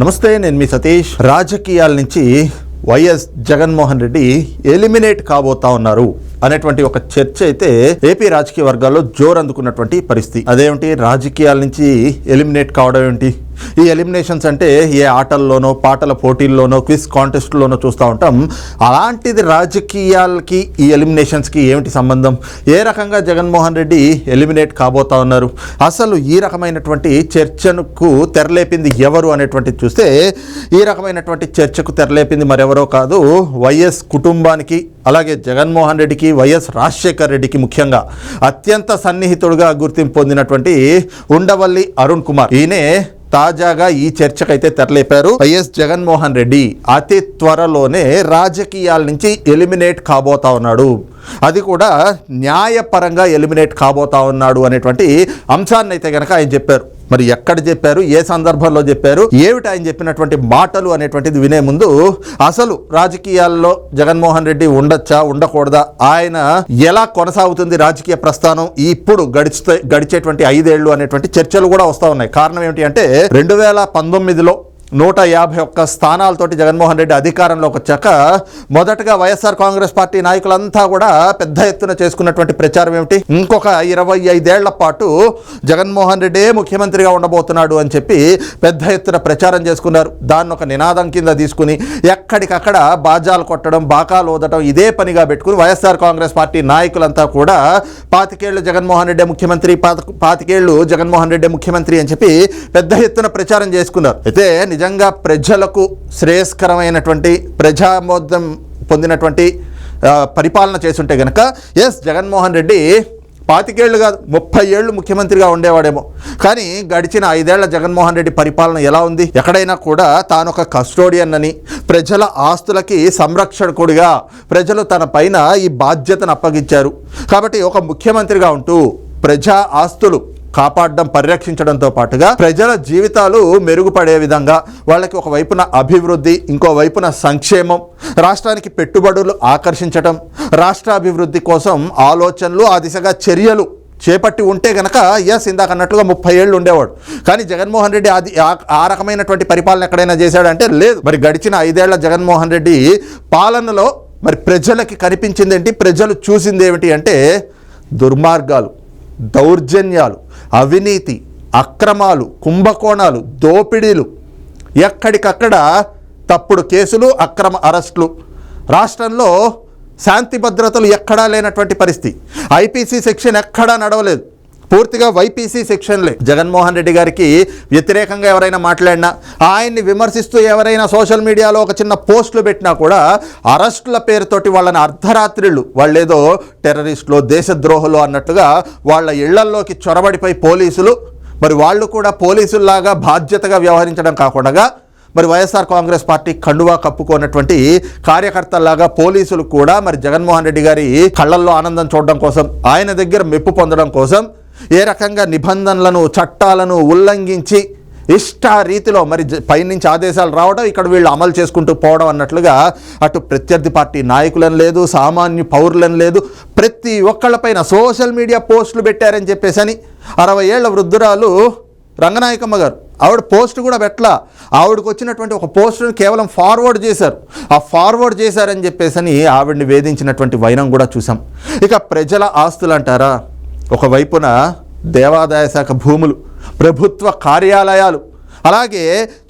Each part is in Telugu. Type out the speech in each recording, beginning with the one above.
నమస్తే నేను మీ సతీష్. రాజకీయాల నుంచి వైఎస్ జగన్మోహన్ రెడ్డి ఎలిమినేట్ కాబోతా ఉన్నారు అనేటువంటి ఒక చర్చ అయితే ఏపీ రాజకీయ వర్గాల్లో జోరు అందుకున్నటువంటి పరిస్థితి. అదేమిటి? రాజకీయాల నుంచి ఎలిమినేట్ కావడం ఏంటి ఈ ఎలిమినేషన్స్ అంటే ఏ ఆటల్లోనో పాటల పోటీల్లోనో క్విజ్ కాంటెస్ట్లోనో చూస్తూ ఉంటాం. అలాంటిది రాజకీయాలకి ఈ ఎలిమినేషన్స్కి ఏమిటి సంబంధం? ఏ రకంగా జగన్మోహన్ రెడ్డి ఎలిమినేట్ కాబోతా ఉన్నారు? అసలు ఈ రకమైనటువంటి చర్చకు తెరలేపింది ఎవరు అనేటువంటిది చూస్తే ఈ రకమైనటువంటి చర్చకు తెరలేపింది మరెవరో కాదు వైఎస్ కుటుంబానికి అలాగే జగన్మోహన్ రెడ్డికి వైఎస్ రాజశేఖర్ రెడ్డికి ముఖ్యంగా అత్యంత సన్నిహితుడుగా గుర్తింపు పొందినటువంటి ఉండవల్లి అరుణ్ కుమార్. ఈయనే తాజాగా ఈ చర్చకైతే తెరలేపారు వైఎస్ జగన్మోహన్ రెడ్డి. అతి త్వరలోనే రాజకీయాల నుంచి ఎలిమినేట్ కాబోతా ఉన్నాడు. అది కూడా న్యాయపరంగా ఎలిమినేట్ కాబోతా ఉన్నాడు అనేటువంటి అంశాన్ని అయితే కనుక ఆయన చెప్పారు. మరి ఎక్కడ చెప్పారు? ఏ సందర్భంలో చెప్పారు? ఏమిటి ఆయన చెప్పినటువంటి మాటలు అనేటువంటిది వినే ముందు అసలు రాజకీయాల్లో జగన్మోహన్ రెడ్డి ఉండొచ్చా ఉండకూడదా? ఆయన ఎలా కొనసాగుతుంది రాజకీయ ప్రస్థానం? ఇప్పుడు గడిచితే గడిచేటువంటి ఐదేళ్ళు అనేటువంటి చర్చలు కూడా వస్తూ ఉన్నాయి. కారణం ఏమిటి అంటే రెండు వేల పంతొమ్మిదిలో నూట యాభై ఒక్క స్థానాలతోటి జగన్మోహన్ రెడ్డి అధికారంలోకి వచ్చాక మొదటగా వైఎస్ఆర్ కాంగ్రెస్ పార్టీ నాయకులంతా కూడా పెద్ద ఎత్తున చేసుకున్నటువంటి ప్రచారం ఏమిటి? ఇంకొక ఇరవై ఐదేళ్ళ పాటు జగన్మోహన్ రెడ్డే ముఖ్యమంత్రిగా ఉండబోతున్నాడు అని చెప్పి పెద్ద ఎత్తున ప్రచారం చేసుకున్నారు. దాన్ని ఒక నినాదం కింద తీసుకుని ఎక్కడికక్కడ బాజాలు కొట్టడం బాకాలు ఊదడం ఇదే పనిగా పెట్టుకుని వైఎస్ఆర్ కాంగ్రెస్ పార్టీ నాయకులంతా కూడా పాతికేళ్ళు జగన్మోహన్ రెడ్డి ముఖ్యమంత్రి పాత- పాతికేళ్ళు జగన్మోహన్ రెడ్డి ముఖ్యమంత్రి అని చెప్పి పెద్ద ఎత్తున ప్రచారం చేసుకున్నారు. అయితే నిజంగా ప్రజలకు శ్రేయస్కరమైనటువంటి ప్రజామోదం పొందినటువంటి పరిపాలన చేస్తుంటే కనుక ఎస్ జగన్మోహన్ రెడ్డి పాతికేళ్ళుగా కాదు ముప్పై ఏళ్ళు ముఖ్యమంత్రిగా ఉండేవాడేమో. కానీ గడిచిన ఐదేళ్ళ జగన్మోహన్ రెడ్డి పరిపాలన ఎలా ఉంది? ఎక్కడైనా కూడా తాను ఒక కస్టోడియన్ అని ప్రజల ఆస్తులకి సంరక్షకుడిగా ప్రజలు తన పైన ఈ బాధ్యతను అప్పగించారు. కాబట్టి ఒక ముఖ్యమంత్రిగా ఉంటూ ప్రజా ఆస్తులు కాపాడడం పరిరక్షించడంతో పాటుగా ప్రజల జీవితాలు మెరుగుపడే విధంగా వాళ్ళకి ఒక వైపున అభివృద్ధి ఇంకో వైపున సంక్షేమం రాష్ట్రానికి పెట్టుబడులు ఆకర్షించటం రాష్ట్ర అభివృద్ధి కోసం ఆలోచనలు ఆ దిశగా చర్యలు చేపట్టి ఉంటే గనక ఎస్ ఇందాక అన్నట్లుగా ముప్పై ఏళ్ళు ఉండేవాడు. కానీ జగన్మోహన్ రెడ్డి అది ఆ- ఆ రకమైనటువంటి పరిపాలన ఎక్కడైనా చేశాడంటే లేదు. మరి గడిచిన ఐదేళ్ళ జగన్మోహన్ రెడ్డి పాలనలో మరి ప్రజలకి కనిపించింది ఏంటి ప్రజలు చూసింది ఏమిటి అంటే దుర్మార్గాలు దౌర్జన్యాలు అవినీతి అక్రమాలు కుంభకోణాలు దోపిడీలు ఎక్కడికక్కడ తప్పుడు కేసులు అక్రమ అరెస్టులు. రాష్ట్రంలో శాంతి భద్రతలు ఎక్కడా లేనటువంటి పరిస్థితి. ఐపీసీ సెక్షన్ ఎక్కడా నడవలేదు. పూర్తిగా వైపీసీ సెక్షన్లే. జగన్మోహన్ రెడ్డి గారికి వ్యతిరేకంగా ఎవరైనా మాట్లాడినా ఆయన్ని విమర్శిస్తూ ఎవరైనా సోషల్ మీడియాలో ఒక చిన్న పోస్టులు పెట్టినా కూడా అరెస్టుల పేరుతోటి వాళ్ళని అర్ధరాత్రిళ్ళు వాళ్ళేదో టెర్రరిస్టులు దేశద్రోహులు అన్నట్టుగా వాళ్ళ ఇళ్ళల్లోకి చొరబడిపోయి పోలీసులు మరి వాళ్ళు కూడా పోలీసుల్లాగా బాధ్యతగా వ్యవహరించడం కాకుండా మరి వైఎస్ఆర్ కాంగ్రెస్ పార్టీ కండువా కప్పుకున్నటువంటి కార్యకర్తల్లాగా పోలీసులు కూడా మరి జగన్మోహన్ రెడ్డి గారి కళ్ళల్లో ఆనందం చూడడం కోసం ఆయన దగ్గర మెప్పు పొందడం కోసం ఏ రకంగా నిబంధనలను చట్టాలను ఉల్లంఘించి ఇష్ట రీతిలో మరి జ- పైనుంచి ఆదేశాలు రావడం ఇక్కడ వీళ్ళు అమలు చేసుకుంటూ పోవడం అన్నట్లుగా అటు ప్రత్యర్థి పార్టీ నాయకులను లేదు సామాన్య పౌరులను లేదు ప్రతి ఒక్కళ్ళపైన సోషల్ మీడియా పోస్టులు పెట్టారని చెప్పేసి అని అరవై ఏళ్ళ వృద్ధురాలు రంగనాయకమ్మ గారు ఆవిడ పోస్ట్ కూడా పెట్టలా. ఆవిడకు వచ్చినటువంటి ఒక పోస్టును కేవలం ఫార్వర్డ్ చేశారు. ఆ ఫార్వర్డ్ చేశారని చెప్పేసి అని ఆవిడని వేధించినటువంటి వైనం కూడా చూసాం ఇక ప్రజల ఆస్తులు అంటారా? ఒకవైపున దేవాదాయ శాఖ భూములు ప్రభుత్వ కార్యాలయాలు అలాగే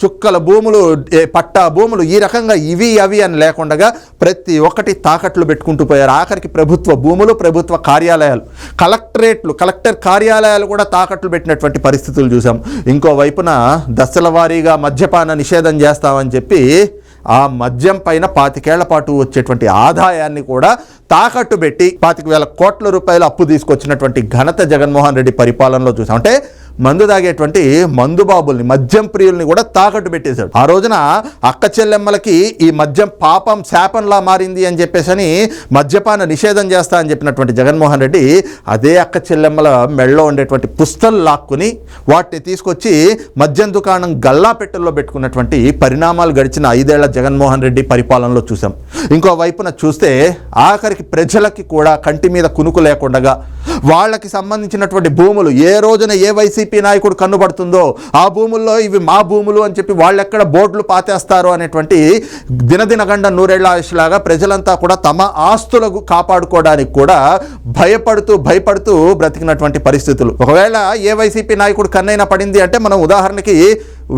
చుక్కల భూములు ఏ పట్టా భూములు ఈ రకంగా ఇవి అవి అని లేకుండా ప్రతి ఒక్కటి తాకట్లు పెట్టుకుంటూ పోయారు. ఆఖరికి ప్రభుత్వ భూములు ప్రభుత్వ కార్యాలయాలు కలెక్టరేట్లు కలెక్టర్ కార్యాలయాలు కూడా తాకట్లు పెట్టినటువంటి పరిస్థితులు చూసాం ఇంకో వైపున దశల వారీగా మద్యపాన నిషేధం చేస్తామని చెప్పి ఆ మద్యం పైన పాతికేళ్ళ పాటు వచ్చేటువంటి ఆదాయాన్ని కూడా తాకట్టు పెట్టి పాతిక వేల కోట్ల రూపాయల అప్పు తీసుకొచ్చినటువంటి ఘనత జగన్మోహన్ రెడ్డి పరిపాలనలో చూసాం. అంటే మందు తాగేటువంటి మందుబాబుల్ని మద్యం ప్రియుల్ని కూడా తాకట్టు పెట్టేశాడు. ఆ రోజున అక్క చెల్లెమ్మలకి ఈ మద్యం పాపం శాపంలా మారింది అని చెప్పేసని మద్యపాన నిషేధం చేస్తా అని చెప్పినటువంటి జగన్మోహన్ రెడ్డి అదే అక్క చెల్లెమ్మల మెళ్ళలో ఉండేటువంటి పుస్తలు లాక్కుని వాటిని తీసుకొచ్చి మద్యం దుకాణం గల్లా పెట్టెల్లో పెట్టుకున్నటువంటి పరిణామాలు గడిచిన ఐదేళ్ళ జగన్మోహన్ రెడ్డి పరిపాలనలో చూసాం ఇంకో వైపున చూస్తే ఆఖరికి ప్రజలకి కూడా కంటి మీద కునుకు లేకుండా వాళ్ళకి సంబంధించినటువంటి భూములు ఏ రోజున ఏ వైసీపీ నాయకుడు కన్నుబడుతుందో ఆ భూముల్లో ఇవి మా భూములు అని చెప్పి వాళ్ళు ఎక్కడ బోర్డులు పాతేస్తారు అనేటువంటి దినదినగండ నూరేళ్ళ ఆయుష్లాగా ప్రజలంతా కూడా తమ ఆస్తులకు కాపాడుకోవడానికి కూడా భయపడుతూ భయపడుతూ బ్రతికినటువంటి పరిస్థితులు. ఒకవేళ ఏ వైసీపీ నాయకుడు కన్నైనా పడింది అంటే మనం ఉదాహరణకి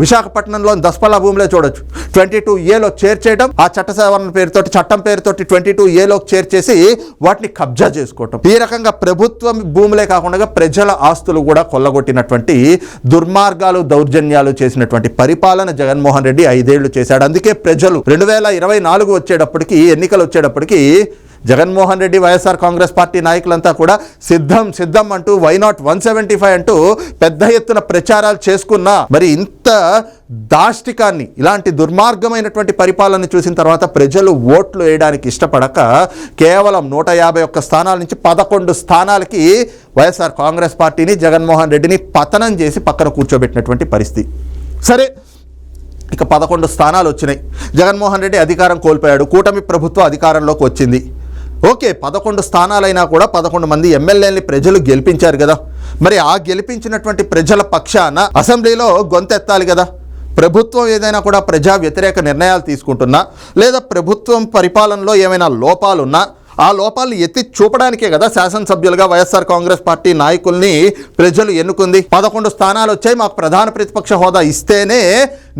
విశాఖపట్నంలో దస్పల్లా భూమిలో చూడొచ్చు. ట్వంటీ టూ ఏలో చేర్చేయడం ఆ చట్ట సవరణ పేరుతోటి చట్టం పేరుతోటి ట్వంటీ టూ ఏలో చేర్చేసి వాటిని కబ్జా చేసుకోవటం. ఈ రకంగా ప్రభుత్వం భూములే కాకుండా ప్రజల ఆస్తులు కూడా కొల్లగొట్టినటువంటి దుర్మార్గాలు దౌర్జన్యాలు చేసినటువంటి పరిపాలన జగన్మోహన్ రెడ్డి ఐదేళ్ళు చేశాడు. అందుకే ప్రజలు రెండు వేల ఇరవై నాలుగు వచ్చేటప్పటికి ఎన్నికలు వచ్చేటప్పటికి జగన్మోహన్ రెడ్డి వైఎస్ఆర్ కాంగ్రెస్ పార్టీ నాయకులంతా కూడా సిద్ధం సిద్ధం అంటూ why not one seventy five అంటూ పెద్ద ఎత్తున ప్రచారాలు చేసుకున్నా మరి ఇంత దాష్టికాన్ని ఇలాంటి దుర్మార్గమైనటువంటి పరిపాలన చూసిన తర్వాత ప్రజలు ఓట్లు వేయడానికి ఇష్టపడక కేవలం నూట యాభై ఒక్క స్థానాల నుంచి పదకొండు స్థానాలకి వైఎస్ఆర్ కాంగ్రెస్ పార్టీని జగన్మోహన్ రెడ్డిని పతనం చేసి పక్కన కూర్చోబెట్టినటువంటి పరిస్థితి. సరే ఇక పదకొండు స్థానాలు వచ్చినాయి. జగన్మోహన్ రెడ్డి అధికారం కోల్పోయాడు కూటమి ప్రభుత్వం అధికారంలోకి వచ్చింది. ఓకే పదకొండు స్థానాలైనా కూడా పదకొండు మంది ఎమ్మెల్యేలని ప్రజలు గెలిపించారు కదా. మరి ఆ గెలిపించినటువంటి ప్రజల పక్షాన అసెంబ్లీలో గొంతెత్తాలి కదా. ప్రభుత్వం ఏదైనా కూడా ప్రజా వ్యతిరేక నిర్ణయాలు తీసుకుంటున్నా లేదా ప్రభుత్వం పరిపాలనలో ఏమైనా లోపాలున్నా ఆ లోపాలను ఎత్తి చూపడానికే కదా శాసనసభ్యులుగా వైఎస్ఆర్ కాంగ్రెస్ పార్టీ నాయకుల్ని ప్రజలు ఎన్నుకుంది. పదకొండు స్థానాలు వచ్చాయి. మాకు ప్రధాన ప్రతిపక్ష హోదా ఇస్తేనే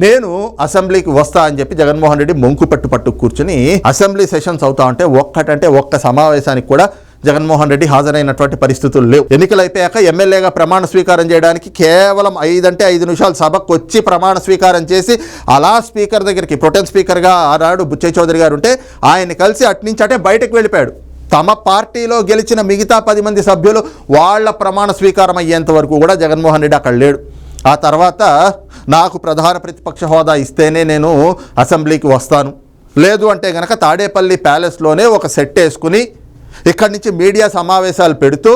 నేను అసెంబ్లీకి వస్తా అని చెప్పి జగన్మోహన్ రెడ్డి మొంకు పట్టు పట్టు కూర్చుని అసెంబ్లీ సెషన్స్ అవుతా ఉంటే ఒక్కటంటే ఒక్క సమావేశానికి కూడా జగన్మోహన్ రెడ్డి హాజరైనటువంటి పరిస్థితులు లేవు. ఎన్నికలు అయిపోయాక ఎమ్మెల్యేగా ప్రమాణ స్వీకారం చేయడానికి కేవలం ఐదంటే ఐదు నిమిషాలు సభకు వచ్చి ప్రమాణ స్వీకారం చేసి అలా స్పీకర్ దగ్గరికి ప్రొటెన్ స్పీకర్గా ఆనాడు బుచ్చయ్య చౌదరి గారు ఉంటే ఆయన్ని కలిసి అట్నుంచి అటే బయటకు వెళ్ళిపోయాడు. తమ పార్టీలో గెలిచిన మిగతా పది మంది సభ్యులు వాళ్ళ ప్రమాణ స్వీకారం అయ్యేంత వరకు కూడా జగన్మోహన్ రెడ్డి అక్కడ లేడు. ఆ తర్వాత నాకు ప్రధాన ప్రతిపక్ష హోదా ఇస్తేనే నేను అసెంబ్లీకి వస్తాను. లేదు అంటే గనక తాడేపల్లి ప్యాలెస్లోనే ఒక సెట్ వేసుకుని ఇక్కడి నుంచి మీడియా సమావేశాలు పెడుతూ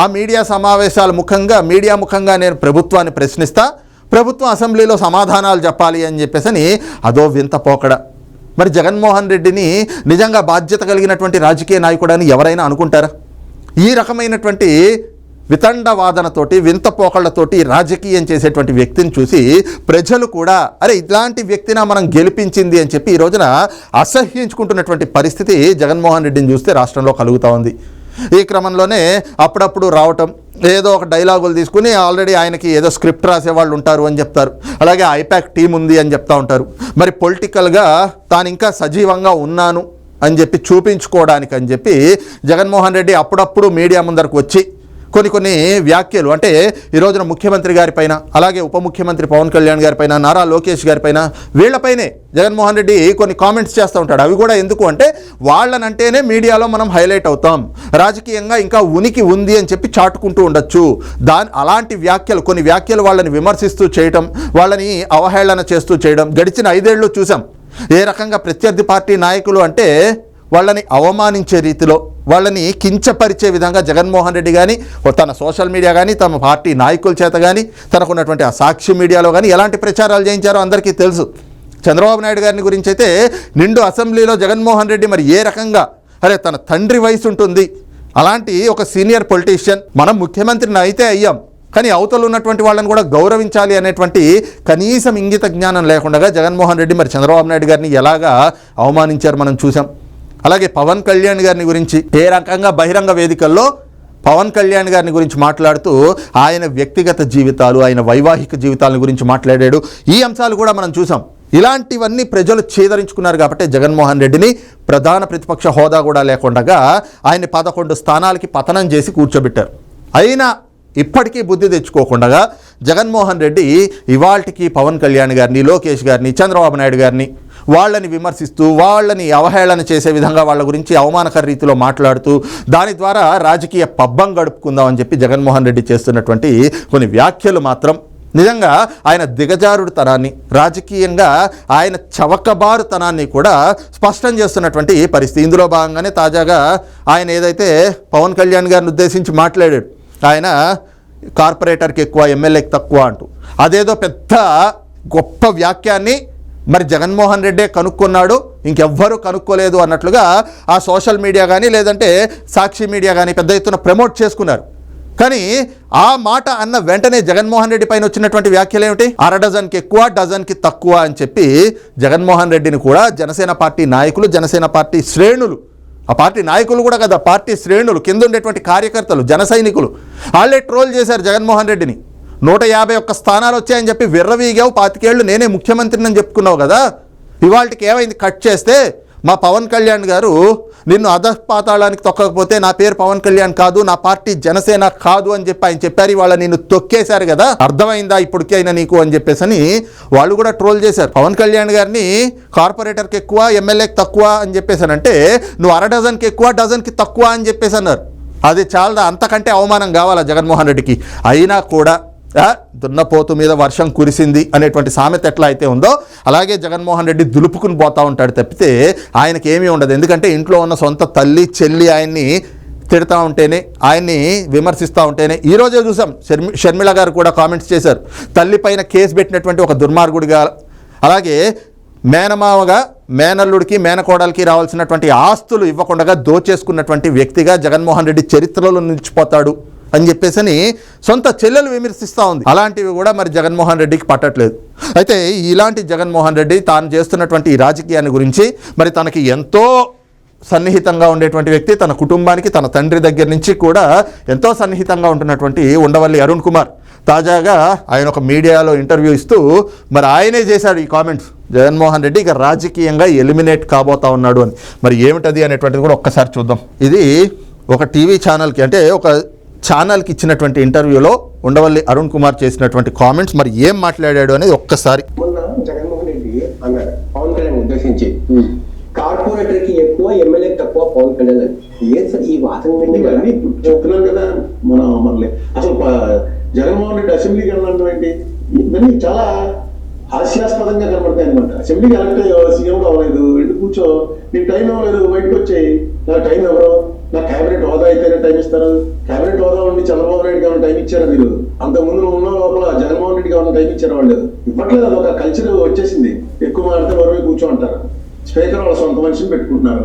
ఆ మీడియా సమావేశాల ముఖంగా మీడియా ముఖంగా నేను ప్రభుత్వాన్ని ప్రశ్నిస్తా ప్రభుత్వం అసెంబ్లీలో సమాధానాలు చెప్పాలి అని చెప్పేసి అదో వింత పోకడ. మరి జగన్మోహన్ రెడ్డిని నిజంగా బాధ్యత కలిగినటువంటి రాజకీయ నాయకుడని ఎవరైనా అనుకుంటారా? ఈ రకమైనటువంటి వితండవాదనతోటి వింత పోకళ్ళతోటి రాజకీయం చేసేటువంటి వ్యక్తిని చూసి ప్రజలు కూడా అరే ఇలాంటి వ్యక్తిన మనం గెలిపించింది అని చెప్పి ఈ రోజున అసహ్యించుకుంటున్నటువంటి పరిస్థితి జగన్మోహన్ రెడ్డిని చూస్తే రాష్ట్రంలో కలుగుతూ ఉంది. ఈ క్రమంలోనే అప్పుడప్పుడు రావటం ఏదో ఒక డైలాగులు తీసుకుని ఆల్రెడీ ఆయనకి ఏదో స్క్రిప్ట్ రాసే వాళ్ళు ఉంటారు అని చెప్తారు. అలాగే ఐపాక్ టీం ఉంది అని చెప్తా ఉంటారు. మరి పొలిటికల్గా తాను ఇంకా సజీవంగా ఉన్నాను అని చెప్పి చూపించుకోవడానికి అని చెప్పి జగన్మోహన్ రెడ్డి అప్పుడప్పుడు మీడియా ముందరకు వచ్చి కొన్ని కొన్ని వ్యాఖ్యలు అంటే ఈ రోజున ముఖ్యమంత్రి గారిపైన అలాగే ఉప ముఖ్యమంత్రి పవన్ కళ్యాణ్ గారిపైన నారా లోకేష్ గారిపైన వీళ్ళపైనే జగన్మోహన్ రెడ్డి కొన్ని కామెంట్స్ చేస్తూ ఉంటాడు. అవి కూడా ఎందుకు అంటే వాళ్ళనంటేనే మీడియాలో మనం హైలైట్ అవుతాం. రాజకీయంగా ఇంకా ఉనికి ఉంది అని చెప్పి చాటుకుంటూ ఉండొచ్చు. దాని అలాంటి వ్యాఖ్యలు కొన్ని వ్యాఖ్యలు వాళ్ళని విమర్శిస్తూ చేయటం వాళ్ళని అవహేళన చేస్తూ చేయడం గడిచిన ఐదేళ్ళు చూసాం. ఏ రకంగా ప్రత్యర్థి పార్టీ నాయకులు అంటే వాళ్ళని అవమానించే రీతిలో వాళ్ళని కించపరిచే విధంగా జగన్మోహన్ రెడ్డి కానీ తన సోషల్ మీడియా కానీ తమ పార్టీ నాయకుల చేత కానీ తనకున్నటువంటి ఆ సాక్షి మీడియాలో కానీ ఎలాంటి ప్రచారాలు చేయించారో అందరికీ తెలుసు. చంద్రబాబు నాయుడు గారిని గురించి అయితే నిండు అసెంబ్లీలో జగన్మోహన్ రెడ్డి మరి ఏ రకంగా అరే తన తండ్రి వయసు ఉంటుంది. అలాంటి ఒక సీనియర్ పొలిటీషియన్ మనం ముఖ్యమంత్రిని అయితే అయ్యాం. కానీ అవతలు ఉన్నటువంటి వాళ్ళని కూడా గౌరవించాలి అనేటువంటి కనీసం ఇంగిత జ్ఞానం లేకుండా జగన్మోహన్ రెడ్డి మరి చంద్రబాబు నాయుడు గారిని ఎలాగా అవమానించారు మనం చూసాం అలాగే పవన్ కళ్యాణ్ గారిని గురించి ఏ రకంగా బహిరంగ వేదికల్లో పవన్ కళ్యాణ్ గారిని గురించి మాట్లాడుతూ ఆయన వ్యక్తిగత జీవితాలు ఆయన వైవాహిక జీవితాల గురించి మాట్లాడాడు. ఈ అంశాలు కూడా మనం చూసాం. ఇలాంటివన్నీ ప్రజలు చేదరించుకున్నారు కాబట్టి జగన్మోహన్ రెడ్డిని ప్రధాన ప్రతిపక్ష హోదా కూడా లేకుండా ఆయన పదకొండు స్థానాలకి పతనం చేసి కూర్చోబెట్టారు. అయినా ఇప్పటికీ బుద్ధి తెచ్చుకోకుండా జగన్మోహన్ రెడ్డి ఇవాల్టికి పవన్ కళ్యాణ్ గారిని లోకేష్ గారిని చంద్రబాబు నాయుడు గారిని వాళ్ళని విమర్శిస్తూ వాళ్ళని అవహేళన చేసే విధంగా వాళ్ళ గురించి అవమానకర రీతిలో మాట్లాడుతూ దాని ద్వారా రాజకీయ పబ్బం గడుపుకుందామని చెప్పి జగన్మోహన్ రెడ్డి చేస్తున్నటువంటి కొన్ని వ్యాఖ్యలు మాత్రం నిజంగా ఆయన దిగజారుడుతనాన్ని రాజకీయంగా ఆయన చవకబారుతనాన్ని కూడా స్పష్టం చేస్తున్నటువంటి పరిస్థితి. ఇందులో భాగంగానే తాజాగా ఆయన ఏదైతే పవన్ కళ్యాణ్ గారిని ఉద్దేశించి మాట్లాడాడు ఆయన కార్పొరేటర్కి ఎక్కువ ఎమ్మెల్యేకి తక్కువ అంటూ. అదేదో పెద్ద గొప్ప వ్యాఖ్యాన్ని మరి జగన్మోహన్ రెడ్డే కనుక్కున్నాడు ఇంకెవ్వరూ కనుక్కోలేదు అన్నట్లుగా ఆ సోషల్ మీడియా కానీ లేదంటే సాక్షి మీడియా కానీ పెద్ద ఎత్తున ప్రమోట్ చేసుకున్నారు. కానీ ఆ మాట అన్న వెంటనే జగన్మోహన్ రెడ్డి పైన వచ్చినటువంటి వ్యాఖ్యలు ఏమిటి? అర డజన్కి ఎక్కువ డజన్కి తక్కువ అని చెప్పి జగన్మోహన్ రెడ్డిని కూడా జనసేన పార్టీ నాయకులు జనసేన పార్టీ శ్రేణులు ఆ పార్టీ నాయకులు కూడా కదా పార్టీ శ్రేణులు కింద ఉండేటువంటి కార్యకర్తలు జన సైనికులు వాళ్ళే ట్రోల్ చేశారు జగన్మోహన్ రెడ్డిని. నూట యాభై ఒక్క స్థానాలు వచ్చాయని చెప్పి విర్రవీగావు పాతికేళ్ళు నేనే ముఖ్యమంత్రిని అని చెప్పుకున్నావు కదా? ఇవాళకి ఏమైంది? కట్ చేస్తే మా పవన్ కళ్యాణ్ గారు నిన్ను అధపాతాళానికి తొక్కకపోతే నా పేరు పవన్ కళ్యాణ్ కాదు నా పార్టీ జనసేన కాదు అని చెప్పి ఆయన చెప్పారు. ఇవాళ నిన్ను తొక్కేశారు కదా? అర్థమైందా ఇప్పటికే అయినా నీకు అని చెప్పేసి అని వాళ్ళు కూడా ట్రోల్ చేశారు. పవన్ కళ్యాణ్ గారిని కార్పొరేటర్కి ఎక్కువ ఎమ్మెల్యేకి తక్కువ అని చెప్పేసానంటే నువ్వు అర డజన్కి ఎక్కువ డజన్కి తక్కువ అని చెప్పేసి అన్నారు అది చాలా అంతకంటే అవమానం కావాలా జగన్మోహన్ రెడ్డికి? అయినా కూడా దున్నపోతు మీద వర్షం కురిసింది అనేటువంటి సామెత ఎట్లా అయితే ఉందో అలాగే జగన్మోహన్ రెడ్డి దులుపుకుని పోతా ఉంటాడు తప్పితే ఆయనకి ఏమీ ఉండదు. ఎందుకంటే ఇంట్లో ఉన్న సొంత తల్లి చెల్లి ఆయన్ని తిడతా ఉంటేనే ఆయన్ని విమర్శిస్తూ ఉంటేనే. ఈ చూసాం షర్మి షర్మిళ గారు కూడా కామెంట్స్ చేశారు. తల్లి పైన కేసు పెట్టినటువంటి ఒక దుర్మార్గుడిగా అలాగే మేనమావగా మేనల్లుడికి మేనకోడలకి రావాల్సినటువంటి ఆస్తులు ఇవ్వకుండా దోచేసుకున్నటువంటి వ్యక్తిగా జగన్మోహన్ రెడ్డి చరిత్రలో నిలిచిపోతాడు అని చెప్పేసి సొంత చెల్లెలు విమర్శిస్తూ ఉంది. అలాంటివి కూడా మరి జగన్మోహన్ రెడ్డికి పట్టట్లేదు. అయితే ఇలాంటి జగన్మోహన్ రెడ్డి తాను చేస్తున్నటువంటి ఈ రాజకీయాన్ని గురించి మరి తనకి ఎంతో సన్నిహితంగా ఉండేటువంటి వ్యక్తి తన కుటుంబానికి తన తండ్రి దగ్గర నుంచి కూడా ఎంతో సన్నిహితంగా ఉంటున్నటువంటి ఉండవల్లి అరుణ్ కుమార్. తాజాగా ఆయన ఒక మీడియాలో ఇంటర్వ్యూ ఇస్తూ మరి ఆయనే చేశాడు ఈ కామెంట్స్. జగన్మోహన్ రెడ్డి ఇక రాజకీయంగా ఎలిమినేట్ కాబోతా ఉన్నాడు అని. మరి ఏమిటది అనేటువంటిది కూడా ఒక్కసారి చూద్దాం. ఇది ఒక టీవీ ఛానల్కి అంటే ఒక ఛానల్కి ఇచ్చినటువంటి ఇంటర్వ్యూలో ఉండవల్లి అరుణ్ కుమార్ చేసినటువంటి కామెంట్స్ మరి ఏం మాట్లాడాడు అనేది ఒక్కసారి. జగన్మోహన్ రెడ్డి అన్నారు పవన్ కళ్యాణ్ ఉద్దేశించి. కార్పొరేటర్కి ఎక్కువ ఎమ్మెల్యే తక్కువ పవన్ కళ్యాణ్. అని ఏం సార్ ఈ వాదన వింటే కదా ఇవన్నీ ఇప్పుడు చెప్తున్నాను కదా మన మనలే అసలు ప- జగన్మోహన్ రెడ్డి అసెంబ్లీకి వెళ్ళడం ఏంటి ఇవన్నీ చాలా హాస్యాస్పదంగా కనబడతాయి అనమాట అసెంబ్లీకి ఎలక్ట్ సీఎం అవ్వలేదు. వెళ్ళి కూర్చో. నీకు టైం అవ్వలేదు బయటకు వచ్చాయి. నా టైం ఎవరు నా కేబినెట్ హోదా అయితేనే టైం ఇస్తారు. కేబినెట్ హోదా ఉండి చంద్రబాబు నాయుడు ఏమైనా టైం ఇచ్చారా మీరు? అంత ముందు నువ్వు ఉన్న లోపల జగన్మోహన్ రెడ్డికి ఏమైనా టైం ఇచ్చారా వాళ్ళు? ఇవ్వట్లేదు. అది ఒక కల్చర్ వచ్చేసింది. ఎక్కువ మాడితే కూర్చో అంటారు. స్పీకర్ వాళ్ళ సొంత మనిషిని పెట్టుకుంటున్నారు.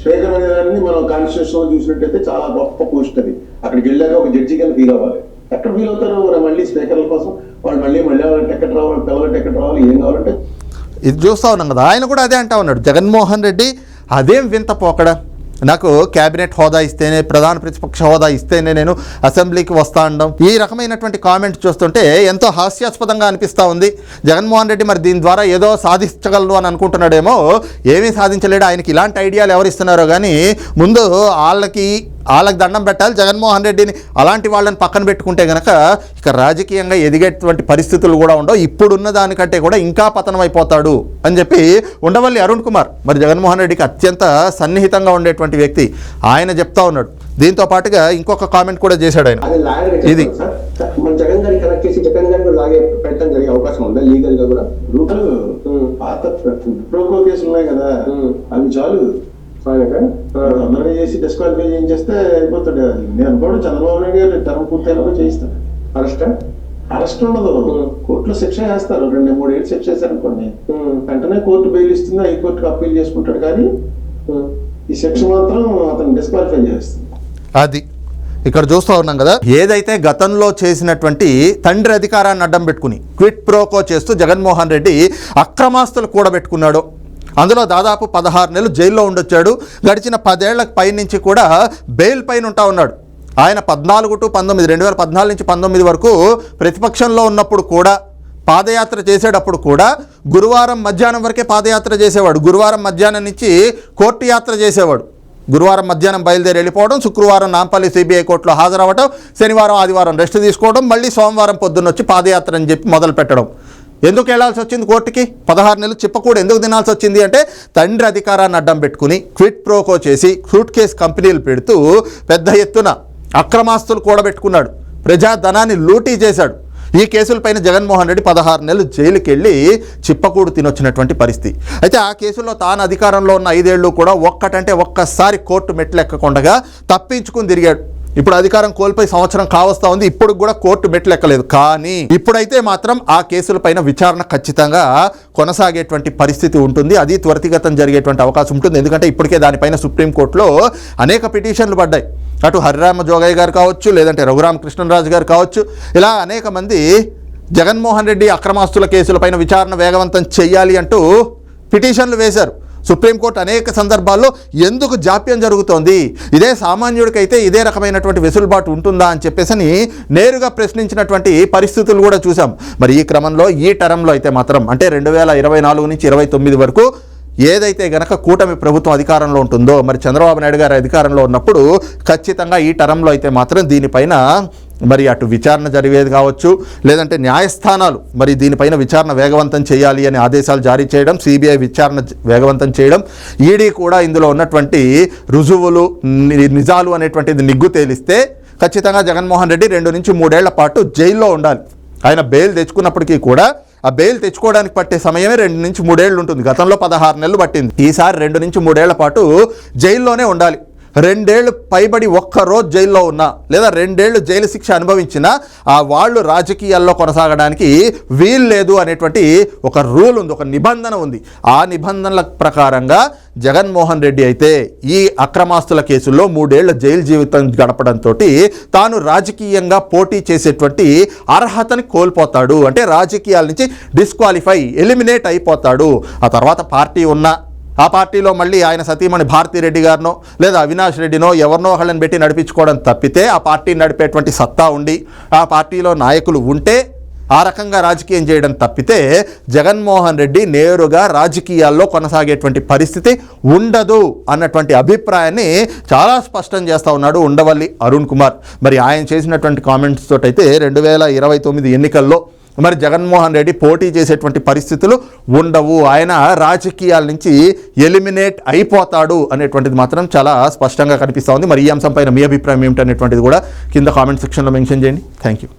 స్పీకర్ అనే దాన్ని మనం కాన్స్టిట్యూషన్లో చూసినట్టయితే చాలా గొప్ప పోస్ట్ అది. అక్కడికి వెళ్ళాక ఒక జడ్జి కింద ఫీల్ అవ్వాలి. ఎక్కడ ఫీల్ అవుతారు మళ్ళీ స్పీకర్ల కోసం వాళ్ళు మళ్ళీ మళ్ళీ వాళ్ళ రావాలి పిల్లల ఎక్కడ రావాలి ఏం కావాలంటే ఇది చూస్తా ఉన్నాం కదా. ఆయన కూడా అదే అంటా ఉన్నాడు. జగన్మోహన్ రెడ్డి అదేం వింత పోకడ. నాకు క్యాబినెట్ హోదా ఇస్తేనే ప్రధాన ప్రతిపక్ష హోదా ఇస్తేనే నేను అసెంబ్లీకి వస్తా ఉండడం ఈ రకమైనటువంటి కామెంట్ చూస్తుంటే ఎంతో హాస్యాస్పదంగా అనిపిస్తూ ఉంది. జగన్మోహన్ రెడ్డి మరి దీని ద్వారా ఏదో సాధించగలరు అని అనుకుంటున్నాడేమో. ఏమీ సాధించలేడు. ఆయనకి ఇలాంటి ఐడియాలు ఎవరు ఇస్తున్నారో కానీ ముందు వాళ్ళకి వాళ్ళకి దండం పెట్టాలి. జగన్మోహన్ రెడ్డిని అలాంటి వాళ్ళని పక్కన పెట్టుకుంటే గనక ఇక రాజకీయంగా ఎదిగేటువంటి పరిస్థితులు కూడా ఉండవు. ఇప్పుడున్న దానికంటే కూడా ఇంకా పతనం అయిపోతాడు అని చెప్పి ఉండవల్లి అరుణ్ కుమార్. మరి జగన్మోహన్ రెడ్డికి అత్యంత సన్నిహితంగా ఉండేటువంటి వ్యక్తి ఆయన చెప్తా ఉన్నాడు. దీంతో పాటుగా ఇంకొక కామెంట్ కూడా చేశాడు ఆయన. ఇది. సార్. మన జగన్ గారిని కనెక్ట్ చేసి జగన్ గారిని కూడా లాగే పెట్టడం జరిగే అవకాశం ఉందా? లీగల్గా కూడా? రూపాయలు ఉమ్. పాత ప్రోకో కేసులు ఉన్నాయి కదా. అవి చాలు. ఆ. అందరినీ చేసి డిస్క్వాలిఫై చేస్తే అయిపోతాడు నేను అనుకోవడం చంద్రబాబు నాయుడు గారు టర్మ్ పూర్తయినా చేయిస్తాడు అరెస్ట్ అరెస్ట్ ఉండదు. ఉమ్. కోర్టులో శిక్ష వేస్తారు. రెండు మూడు ఏళ్ళు శిక్ష వేశారు అనుకోండి. ఉమ్. వెంటనే కోర్టు బెయిల్ ఇస్తుంది హైకోర్టుకి అప్పీల్ చేసుకుంటాడు. కానీ ఈ శిక్ష మాత్రం అతను డిస్క్వాలిఫై చేస్తుంది. అది. ఇక్కడ చూస్తూ ఉన్నాం కదా? ఏదైతే గతంలో చేసినటువంటి తండ్రి అధికారాన్ని అడ్డం పెట్టుకుని క్విట్ ప్రోకో చేస్తూ జగన్మోహన్ రెడ్డి అక్రమాస్తులు కూడబెట్టుకున్నాడో అందులో దాదాపు పదహారు నెలలు జైల్లో ఉండొచ్చాడు. గడిచిన పదేళ్ళ పైనుంచి కూడా బెయిల్ పైన ఉంటా ఉన్నాడు. ఆయన పద్నాలుగు టు పంతొమ్మిది రెండు వేల పద్నాలుగు నుంచి పంతొమ్మిది వరకు ప్రతిపక్షంలో ఉన్నప్పుడు కూడా పాదయాత్ర చేసేటప్పుడు కూడా గురువారం మధ్యాహ్నం వరకే పాదయాత్ర చేసేవాడు. గురువారం మధ్యాహ్నం నుంచి కోర్టు యాత్ర చేసేవాడు. గురువారం మధ్యాహ్నం బయలుదేరి వెళ్ళిపోవడం శుక్రవారం నాంపల్లి సిబిఐ కోర్టులో హాజరవ్వడం శనివారం ఆదివారం రెస్ట్ తీసుకోవడం మళ్ళీ సోమవారం పొద్దున్న వచ్చి పాదయాత్ర అని చెప్పి మొదలు పెట్టడం ఎందుకు వెళ్ళాల్సి వచ్చింది కోర్టుకి? పదహారు నెలలు చెప్పకూడదు ఎందుకు తినాల్సి వచ్చింది అంటే తండ్రి అధికారాన్ని అడ్డం పెట్టుకుని క్విట్ ప్రోకో చేసి క్రూట్ కేస్ కంపెనీలు పెడుతూ పెద్ద ఎత్తున అక్రమాస్తులు కూడబెట్టుకున్నాడు. ప్రజాధనాన్ని లూటీ చేశాడు. ఈ కేసులపైన జగన్మోహన్ రెడ్డి పదహారు నెలలు జైలుకి వెళ్ళి చిప్పకూడు తినొచ్చినటువంటి పరిస్థితి. అయితే ఆ కేసుల్లో తాను అధికారంలో ఉన్న ఐదేళ్ళు కూడా ఒక్కటంటే ఒక్కసారి కోర్టు మెట్లు ఎక్కకుండగా తప్పించుకుని తిరిగాడు. ఇప్పుడు అధికారం కోల్పోయి సంవత్సరం కావస్తా ఉంది. ఇప్పుడు కూడా కోర్టు మెట్లు ఎక్కలేదు కానీ ఇప్పుడైతే మాత్రం ఆ కేసులపైన విచారణ ఖచ్చితంగా కొనసాగేటువంటి పరిస్థితి ఉంటుంది. అది త్వరితగతం జరిగేటువంటి అవకాశం ఉంటుంది. ఎందుకంటే ఇప్పటికే దానిపైన సుప్రీంకోర్టులో అనేక పిటిషన్లు పడ్డాయి. అటు హరిరామ జోగయ్య గారు కావచ్చు లేదంటే రఘురామ కృష్ణరాజు గారు కావచ్చు ఇలా అనేక మంది జగన్మోహన్ రెడ్డి అక్రమాస్తుల కేసులపైన విచారణ వేగవంతం చేయాలి అంటూ పిటిషన్లు వేశారు. సుప్రీంకోర్టు అనేక సందర్భాల్లో ఎందుకు జాప్యం జరుగుతోంది? ఇదే సామాన్యుడికైతే ఇదే రకమైనటువంటి వెసులుబాటు ఉంటుందా అని చెప్పేసి నేరుగా ప్రశ్నించినటువంటి పరిస్థితులు కూడా చూసాం మరి ఈ క్రమంలో ఈ టర్మ్లో అయితే మాత్రం అంటే రెండు వేల ఇరవై నాలుగు నుంచి ఇరవై తొమ్మిది వరకు ఏదైతే గనక కూటమి ప్రభుత్వం అధికారంలో ఉంటుందో మరి చంద్రబాబు నాయుడు గారు అధికారంలో ఉన్నప్పుడు ఖచ్చితంగా ఈ టర్మ్లో అయితే మాత్రం దీనిపైన మరి అటు విచారణ జరిగేది కావచ్చు లేదంటే న్యాయస్థానాలు మరి దీనిపైన విచారణ వేగవంతం చేయాలి అని ఆదేశాలు జారీ చేయడం సిబిఐ విచారణ వేగవంతం చేయడం ఈడీ కూడా ఇందులో ఉన్నటువంటి రుజువులు నిజాలు అనేటువంటిది నిగ్గు తేలిస్తే ఖచ్చితంగా జగన్మోహన్ రెడ్డి రెండు నుంచి మూడేళ్ళ పాటు జైల్లో ఉండాలి. ఆయన బెయిల్ తెచ్చుకున్నప్పటికీ కూడా ఆ బెయిల్ తెచ్చుకోవడానికి పట్టే సమయమే రెండు నుంచి మూడేళ్ళు ఉంటుంది. గతంలో పదహారు నెలలు పట్టింది. ఈసారి రెండు నుంచి మూడేళ్ళ పాటు జైల్లోనే ఉండాలి. రెండేళ్ళు పైబడి ఒక్క రోజు జైల్లో ఉన్నా లేదా రెండేళ్ళు జైలు శిక్ష అనుభవించినా ఆ వాళ్ళు రాజకీయాల్లో కొనసాగడానికి వీలు లేదు అనేటువంటి ఒక రూల్ ఉంది ఒక నిబంధన ఉంది. ఆ నిబంధనల ప్రకారంగా జగన్మోహన్ రెడ్డి అయితే ఈ అక్రమాస్తుల కేసుల్లో మూడేళ్ళ జైలు జీవితం గడపడంతో తాను రాజకీయంగా పోటీ చేసేటువంటి అర్హతని కోల్పోతాడు. అంటే రాజకీయాల నుంచి డిస్క్వాలిఫై ఎలిమినేట్ అయిపోతాడు. ఆ తర్వాత పార్టీ ఉన్నా ఆ పార్టీలో మళ్ళీ ఆయన సతీమణి భారతిరెడ్డి గారినో లేదా అవినాష్ రెడ్డినో ఎవరినో వాళ్ళని పెట్టి నడిపించుకోవడం తప్పితే ఆ పార్టీ నడిపేటువంటి సత్తా ఉండి ఆ పార్టీలో నాయకులు ఉంటే ఆ రకంగా రాజకీయం చేయడం తప్పితే జగన్మోహన్ రెడ్డి నేరుగా రాజకీయాల్లో కొనసాగేటువంటి పరిస్థితి ఉండదు అన్నటువంటి అభిప్రాయాన్ని చాలా స్పష్టం చేస్తూ ఉన్నాడు ఉండవల్లి అరుణ్ కుమార్. మరి ఆయన చేసినటువంటి కామెంట్స్ తోటైతే రెండు వేల ఇరవై తొమ్మిది ఎన్నికల్లో మరి జగన్మోహన్ రెడ్డి పోటీ చేసేటువంటి పరిస్థితులు ఉండవు. ఆయన రాజకీయాల నుంచి ఎలిమినేట్ అయిపోతాడు అనేటువంటిది మాత్రం చాలా స్పష్టంగా కనిపిస్తూ ఉంది. మరి ఈ అంశంపైన మీ అభిప్రాయం ఏమిటనేటువంటిది కూడా కింద కామెంట్ సెక్షన్లో మెన్షన్ చేయండి. Thank you.